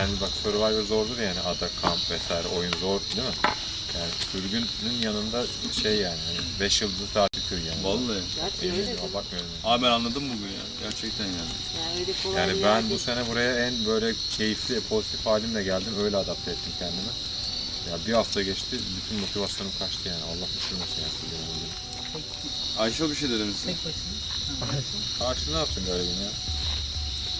Yani bak Survivor zordur yani ada, kamp vesaire oyun zor değil mi? Yani sürgünün yanında şey yani 5 yıldızlı tatil köyü yani. Vallahi. Abartmıyorum. yani. Abi ben anladım bugün ya. Gerçekten yani. Yani öyle kolay Yani bir ben yer bu değil. sene buraya en böyle keyifli, pozitif halimle geldim. Öyle adapte ettim kendimi. Ya bir hafta geçti, bütün motivasyonum kaçtı yani. Allah düşürmesin yani. sürgünü. Ayşe bir şey dedi misin? Karşı ne yapsın garibim ya?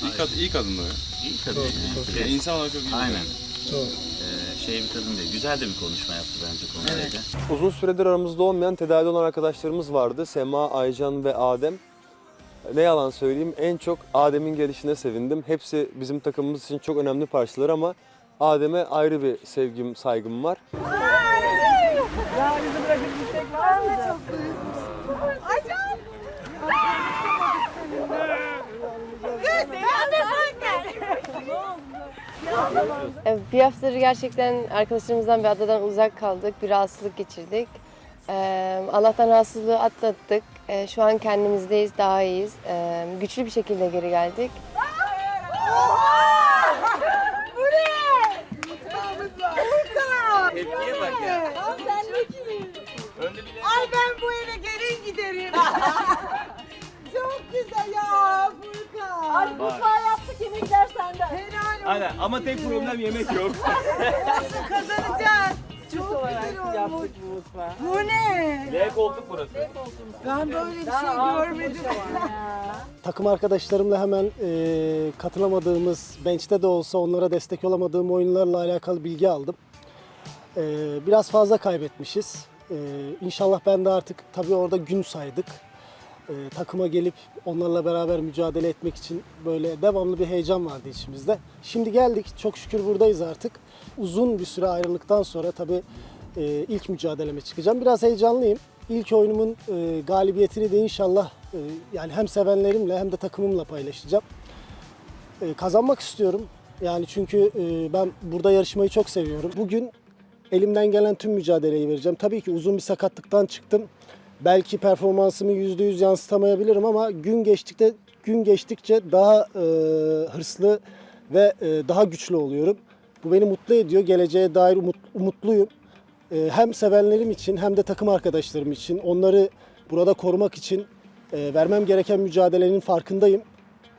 İyi, kad iyi kadın da o ya. İyi kadın. yani. Ya insan olarak çok iyi. Aynen. Ee, şey bir kadın değil. Güzel de bir konuşma yaptı bence konuşmaydı. Uzun süredir aramızda olmayan tedavide olan arkadaşlarımız vardı. Sema, Aycan ve Adem. Ne yalan söyleyeyim en çok Adem'in gelişine sevindim. Hepsi bizim takımımız için çok önemli parçalar ama Adem'e ayrı bir sevgim, saygım var. E, Bir haftadır gerçekten arkadaşlarımızdan bir adadan uzak kaldık. Bir rahatsızlık geçirdik. E, Allah'tan rahatsızlığı atlattık. E, Şu an kendimizdeyiz, daha iyiyiz. E, Güçlü bir şekilde geri geldik. Aynen ama tek problem yemek yok. Nasıl kazanacağız? Çok güzel olmuş. Bu ne? L koltuk burası. Ben böyle bir şey görmedim. takım arkadaşlarımla hemen e, katılamadığımız, bench'te de olsa onlara destek olamadığım oyunlarla alakalı bilgi aldım. E, biraz fazla kaybetmişiz. E, inşallah ben de artık tabii orada gün saydık. E, takıma gelip onlarla beraber mücadele etmek için böyle devamlı bir heyecan vardı içimizde. Şimdi geldik, çok şükür buradayız artık. Uzun bir süre ayrılıktan sonra tabii e, ilk mücadeleme çıkacağım. Biraz heyecanlıyım. İlk oyunumun e, galibiyetini de inşallah e, yani hem sevenlerimle hem de takımımla paylaşacağım. E, kazanmak istiyorum. Yani çünkü e, ben burada yarışmayı çok seviyorum. Bugün elimden gelen tüm mücadeleyi vereceğim. Tabii ki uzun bir sakatlıktan çıktım. Belki performansımı %100 yansıtamayabilirim ama gün geçtikçe gün geçtikçe daha e, hırslı ve e, daha güçlü oluyorum. Bu beni mutlu ediyor. Geleceğe dair umut, umutluyum. E, hem sevenlerim için hem de takım arkadaşlarım için onları burada korumak için e, vermem gereken mücadelenin farkındayım.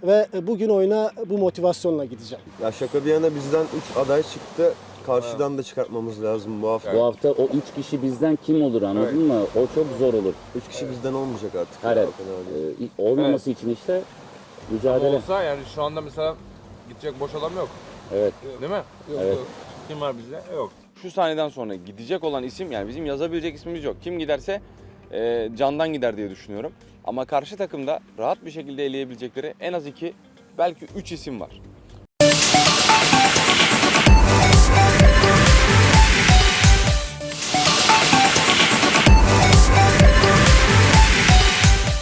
Ve e, bugün oyuna bu motivasyonla gideceğim. Ya şaka bir yana bizden 3 aday çıktı. Karşıdan da çıkartmamız lazım bu hafta. Bu hafta o üç kişi bizden kim olur anladın mı? O çok zor olur. 3 kişi bizden olmayacak artık. Hayır, hayır. değil. Ee, olmaması için işte mücadele. Olsa yani şu anda mesela gidecek boş adam yok. Evet. Değil mi? Evet. Kim var bizde? Yok. Şu sahneden sonra gidecek olan isim yani bizim yazabilecek ismimiz yok. Kim giderse e, candan gider diye düşünüyorum. Ama karşı takımda rahat bir şekilde eleyebilecekleri en az iki belki üç isim var.